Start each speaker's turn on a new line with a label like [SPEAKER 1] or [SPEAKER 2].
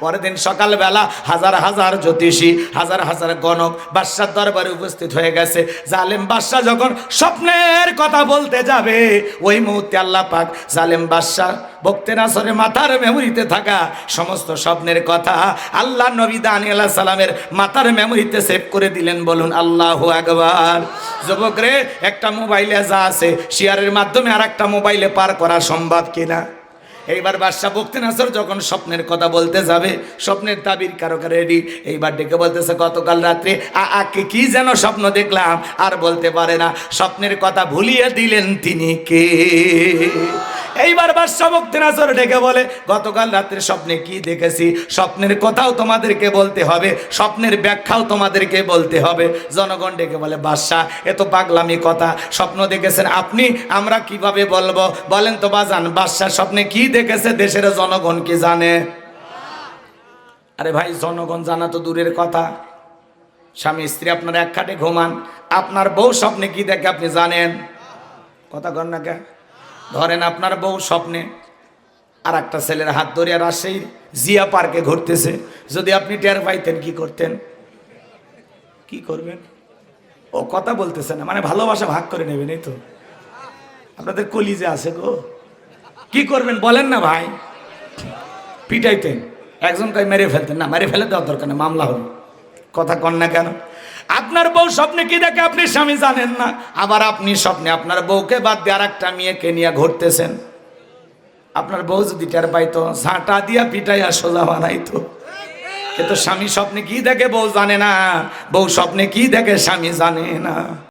[SPEAKER 1] পরের দিন সকালবেলা হাজার হাজার জ্যোতিষী, হাজার হাজার গণক বাদশার দরবারে উপস্থিত হয়ে গেছে। জালেম বাদশাহ যখন স্বপ্নের কথা বলতে যাবে, ওই মুহূর্তে আল্লাহ পাক জালেম বাদশাহ বক্তের আসরে মাথার মেমোরিতে থাকা সমস্ত স্বপ্নের কথা আল্লাহ নবী দানি আল্লাহ সালামের মাথার মেমোরিতে সেভ করে দিলেন। বলুন, আল্লাহ আকবার। যুবক রে একটা মোবাইলে যা আছে, শেয়ারের মাধ্যমে আর একটা মোবাইলে পার করা সম্ভব কিনা? এইবার বাদশাহ বক্তি নাসর যখন স্বপ্নের কথা বলতে যাবে, স্বপ্নের দাবির কারও রেডি এইবার ডেকে বলতেছে, গতকাল রাত্রে আকে কি যেন স্বপ্ন দেখলাম, আর বলতে পারে না। স্বপ্নের কথা ভুলিয়ে দিলেন তিনি কে? এইবার বাদশাহ বক্তি নাসর ডেকে বলে, গতকাল রাত্রে স্বপ্নে কি দেখেছি? স্বপ্নের কথাও তোমাদেরকে বলতে হবে, স্বপ্নের ব্যাখ্যাও তোমাদেরকে বলতে হবে। জনগণ ডেকে বলে, বাদশাহ, এ তো পাগলামি কথা। স্বপ্ন দেখেছেন আপনি, আমরা কীভাবে বলব? বলেন তো বাজান, বাদশাহ স্বপ্নে কি দেখেছে দেশের জনগণ কি জানে? আরে ভাই, জনগণ জানা তো দূরের কথা। স্বামী, স্ত্রী, আপনার এক খাটে ঘুমান। আপনার বউ স্বপ্নে কি দেখে আপনি জানেন? কথা কর না কে ধরেন আপনার বউ স্বপ্নে আর একটা ছেলের হাত ধরে রাজশাহীর জিয়া পার্কে ঘুরতেছে। যদি আপনি টের পাইতেন কি করতেন? কি করবেন? ও কথা বলতেছে না মানে ভালোবাসা ভাগ করে নেবেন, এই তো। আপনাদের কলিজে আছে গো। কি করবেন বলেন না ভাই। পিটাইতেন। একজন কই মেরে ফেলতেন। না, মেরে ফেলে দেওয়ার দরকার নেই, মামলা হবে কথা কন না কেন? আপনার বউ স্বপ্নে কি দেখে আপনি স্বামী জানেন না? আবার আপনি স্বপ্নে আপনার বউকে বাদ দিয়ে আর একটা মেয়েকে নিয়ে ঘুরতেছেন। আপনার বউ যদি টের পাইতো, ঝাঁটা দিয়া পিটাইয়া সোজা বানাইতো। কিন্তু স্বামী স্বপ্নে কি দেখে বউ জানে না? বউ স্বপ্নে কি দেখে স্বামী জানে না?